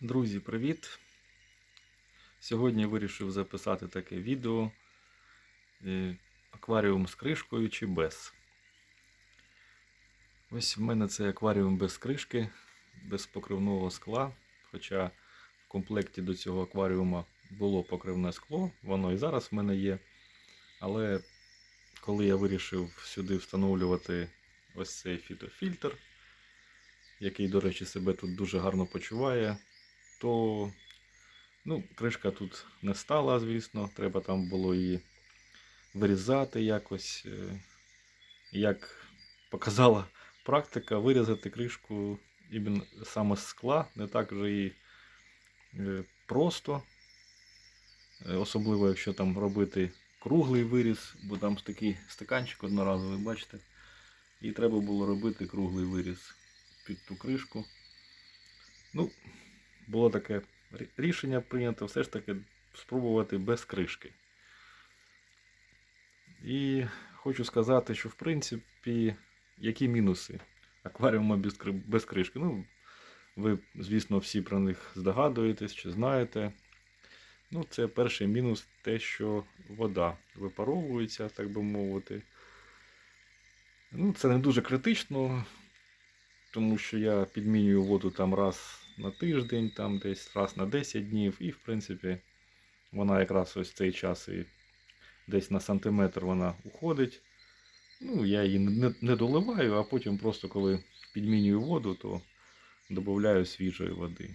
Друзі, привіт! Сьогодні вирішив записати таке відео е, акваріум з кришкою чи без. Ось в мене це акваріум без кришки, без покривного скла. Хоча в комплекті до цього акваріума було покривне скло, воно і зараз в мене є. Але коли я вирішив сюди встановлювати ось цей фітофільтр, який, до речі, себе тут дуже гарно почуває, то ну, кришка тут не стала, звісно. Треба там було її вирізати якось. Е, Як показала практика, вирізати кришку саме з скла не так вже і е, просто. Е, Особливо, якщо там робити круглий виріз, бо там такий стаканчик одноразовий, бачите. І треба було робити круглий виріз під ту кришку. Ну, було таке рішення прийнято все ж таки спробувати без кришки. І хочу сказати, що в принципі, які мінуси акваріума без кришки. Ну, ви, звісно, всі про них здогадуєтесь чи знаєте. Ну, це перший мінус те, що вода випаровується, так би мовити. Ну, це не дуже критично, тому що я підмінюю воду там раз на тиждень, там десь раз на 10 днів, і в принципі вона якраз ось цей час і десь на сантиметр вона уходить. Ну, я її не, не доливаю, а потім просто коли підмінюю воду, то додаю свіжої води.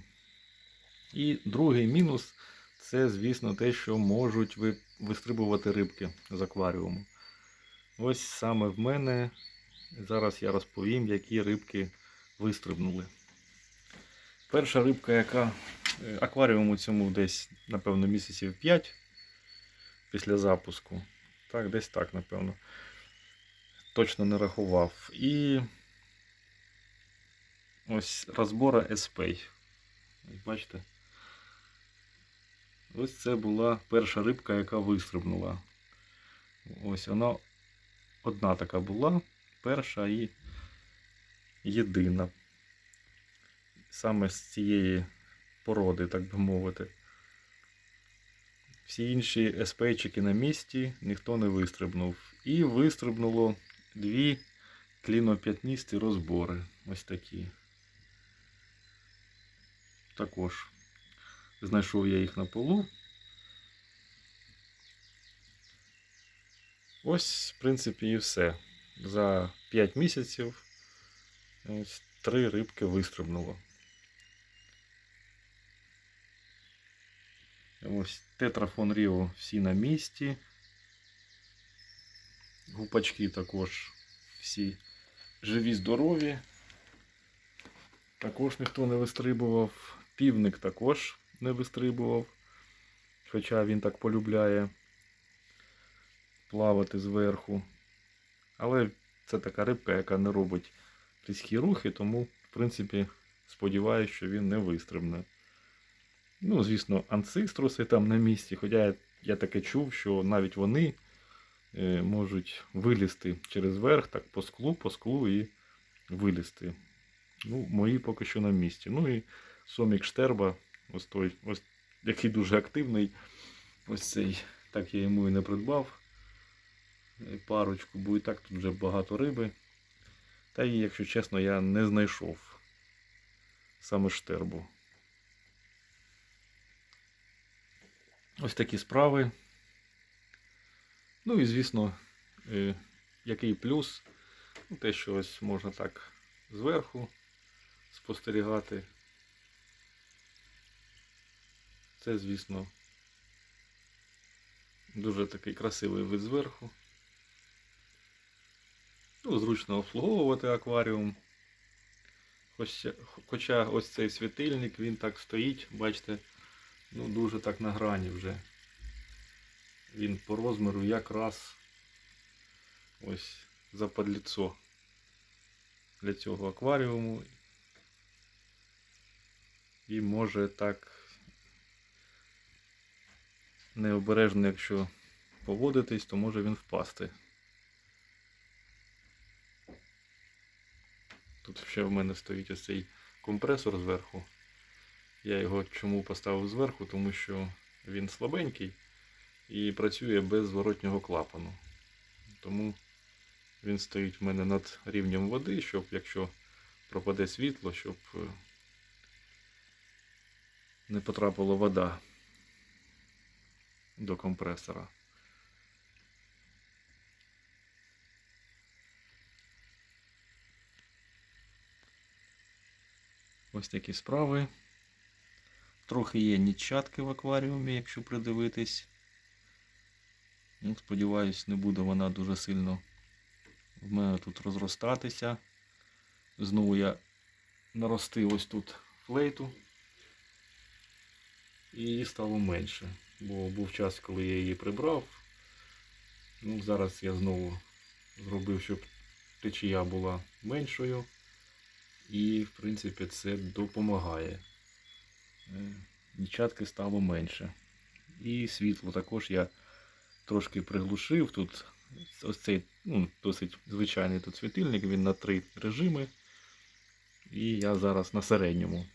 І другий мінус це, звісно, те, що можуть ви- вистрибувати рибки з акваріуму. Ось саме в мене зараз я розповім, які рибки вистрибнули. Перша рибка, яка е, акваріуму цьому десь, напевно, місяців 5 після запуску. Так, десь так, напевно. Точно не рахував. І ось розбора Еспей. Бачите? Ось це була перша рибка, яка вистрибнула. Ось вона одна така була, перша і єдина. Саме з цієї породи, так би мовити. Всі інші еспейчики на місці, ніхто не вистрибнув. І вистрибнуло дві кліноп'ятністі розбори. Ось такі. Також знайшов я їх на полу. Ось, в принципі, і все. За 5 місяців ось три рибки вистрибнуло. Ось тетрафон Ріо всі на місці. Гупачки також всі живі, здорові. Також ніхто не вистрибував. Півник також не вистрибував. Хоча він так полюбляє плавати зверху. Але це така рибка, яка не робить різкі рухи, тому, в принципі, сподіваюся, що він не вистрибне. Ну, звісно, анциструси там на місці, хоча я, я таке чув, що навіть вони е, можуть вилізти через верх, так по склу, по склу і вилізти. Ну, мої поки що на місці. Ну і Сомік Штерба, ось той, ось який дуже активний. Ось цей, так я йому і не придбав е, парочку, бо і так тут вже багато риби. Та і, якщо чесно, я не знайшов саме штербу. Ось такі справи. Ну і звісно, е, який плюс? Ну, те, що ось можна так зверху спостерігати. Це, звісно, дуже такий красивий вид зверху. Ну, зручно обслуговувати акваріум. Хоча, хоча ось цей світильник, він так стоїть, бачите, ну дуже так на грані вже. Він по розміру якраз ось западліцо для цього акваріуму. І може так необережно, якщо поводитись, то може він впасти. Тут ще в мене стоїть ось цей компресор зверху. Я його чому поставив зверху, тому що він слабенький і працює без зворотнього клапану. Тому він стоїть в мене над рівнем води, щоб якщо пропаде світло, щоб е, не потрапила вода до компресора. Ось такі справи. Трохи є нічатки в акваріумі, якщо придивитись. Ну, сподіваюсь, не буде вона дуже сильно в мене тут розростатися. Знову я наростив ось тут флейту. І її стало менше. Бо був час, коли я її прибрав. Ну, зараз я знову зробив, щоб течія була меншою. І, в принципі, це допомагає. Нічатки стало менше. І світло також я трошки приглушив. Тут ось цей ну, досить звичайний тут світильник, він на три режими. І я зараз на середньому.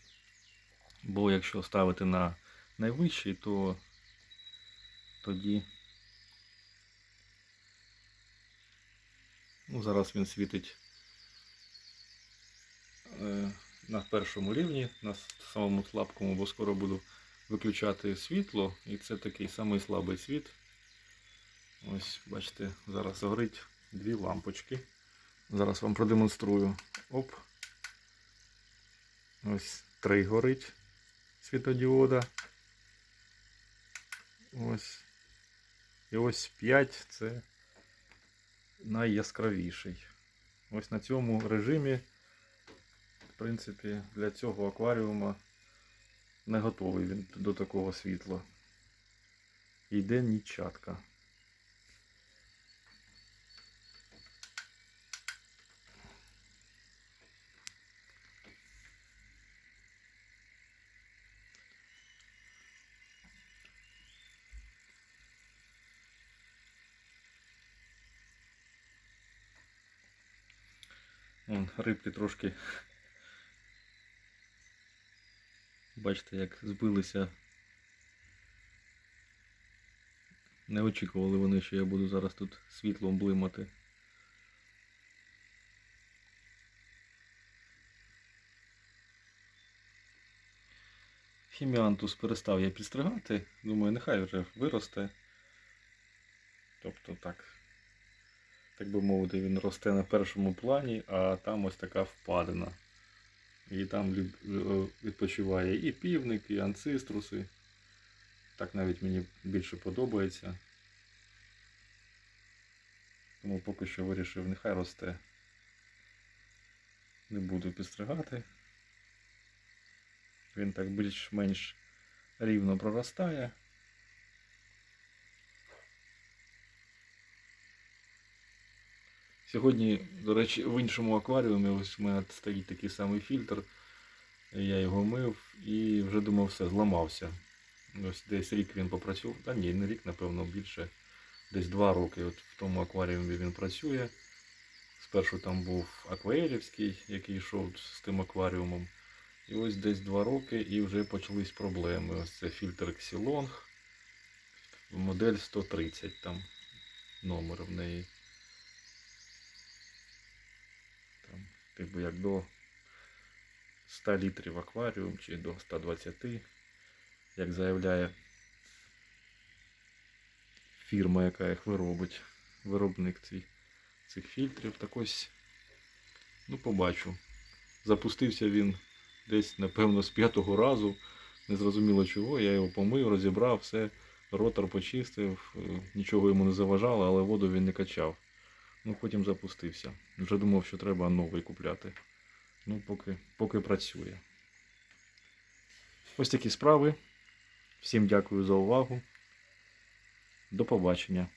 Бо якщо ставити на найвищий, то тоді. Ну, зараз він світить е, на першому рівні, на самому слабкому, бо скоро буду виключати світло, і це такий самий слабий світ. Ось, бачите, зараз горить дві лампочки. Зараз вам продемонструю. Оп. Ось три горить світодіода. Ось. І ось 5 це найяскравіший. Ось на цьому режимі, в принципі, для цього акваріума не готовий він до такого світла. Йде нічатка. Рибки трошки. Бачите, як збилися. Не очікували вони, що я буду зараз тут світлом блимати. Хіміантус перестав я підстригати. Думаю, нехай вже виросте. Тобто так так би мовити, він росте на першому плані, а там ось така впадина. І там е, відпочиває і півник, і анциструси. Так навіть мені більше подобається. Тому поки що вирішив, нехай росте. Не буду підстригати. Він так більш-менш рівно проростає. Сьогодні, до речі, в іншому акваріумі ось у мене стоїть такий самий фільтр. Я його мив і вже думав, все, зламався. Ось десь рік він попрацював. Та ні, не рік, напевно, більше. Десь два роки от в тому акваріумі він працює. Спершу там був акваелівський, який йшов з тим акваріумом. І ось десь два роки і вже почались проблеми. Ось це фільтр Xilong. Модель 130 там номер в неї. Типу як до 100 літрів акваріум чи до 120, як заявляє фірма, яка їх виробить, виробник цих, цих фільтрів. Так ось, ну побачу. Запустився він десь, напевно, з п'ятого разу. Незрозуміло чого. Я його помив, розібрав, все, ротор почистив, е, нічого йому не заважало, але воду він не качав. Ну, потім запустився. Вже думав, що треба новий купляти. Ну, поки, поки працює. Ось такі справи. Всім дякую за увагу. До побачення.